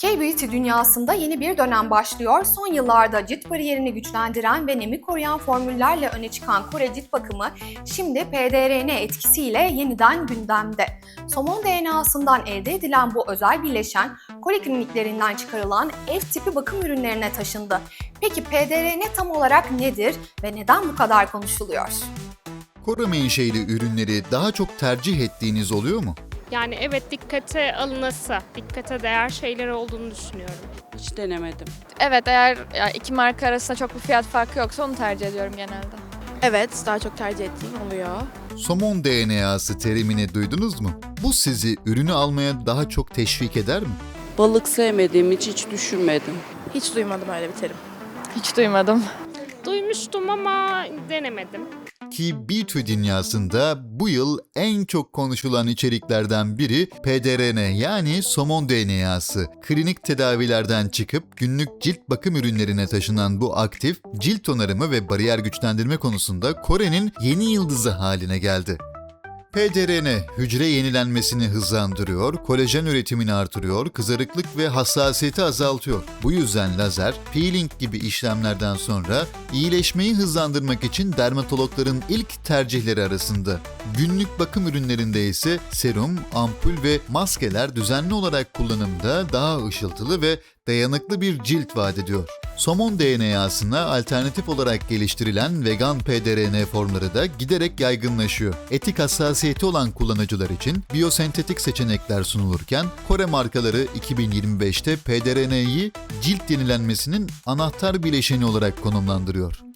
K-Beauty dünyasında yeni bir dönem başlıyor. Son yıllarda cilt bariyerini güçlendiren ve nemi koruyan formüllerle öne çıkan Kore cilt bakımı şimdi pDRN etkisiyle yeniden gündemde. Somon DNA'sından elde edilen bu özel bileşen Kore kliniklerinden çıkarılan F tipi bakım ürünlerine taşındı. Peki pDRN tam olarak nedir ve neden bu kadar konuşuluyor? Kore menşeli ürünleri daha çok tercih ettiğiniz oluyor mu? Yani evet dikkate alınası, dikkate değer şeyler olduğunu düşünüyorum. Hiç denemedim. Evet eğer yani iki marka arasında çok bir fiyat farkı yoksa onu tercih ediyorum genelde. Evet, daha çok tercih ettiğim oluyor. Somon DNA'sı terimini duydunuz mu? Bu sizi ürünü almaya daha çok teşvik eder mi? Balık sevmediğim hiç hiç düşünmedim. Hiç duymadım öyle bir terim. Hiç duymadım. Duymuştum ama denemedim. Ki B2 dünyasında bu yıl en çok konuşulan içeriklerden biri pDRN yani somon DNA'sı. Klinik tedavilerden çıkıp günlük cilt bakım ürünlerine taşınan bu aktif, cilt onarımı ve bariyer güçlendirme konusunda Kore'nin yeni yıldızı haline geldi. pDRN hücre yenilenmesini hızlandırıyor, kolajen üretimini artırıyor, kızarıklık ve hassasiyeti azaltıyor. Bu yüzden lazer, peeling gibi işlemlerden sonra iyileşmeyi hızlandırmak için dermatologların ilk tercihleri arasında. Günlük bakım ürünlerinde ise serum, ampul ve maskeler düzenli olarak kullanımda daha ışıltılı ve dayanıklı bir cilt vaat ediyor. Somon DNA'sına alternatif olarak geliştirilen vegan pDRN formları da giderek yaygınlaşıyor. Etik hassasiyeti olan kullanıcılar için biyosentetik seçenekler sunulurken Kore markaları 2025'te pDRN'yi cilt yenilenmesinin anahtar bileşeni olarak konumlandırıyor.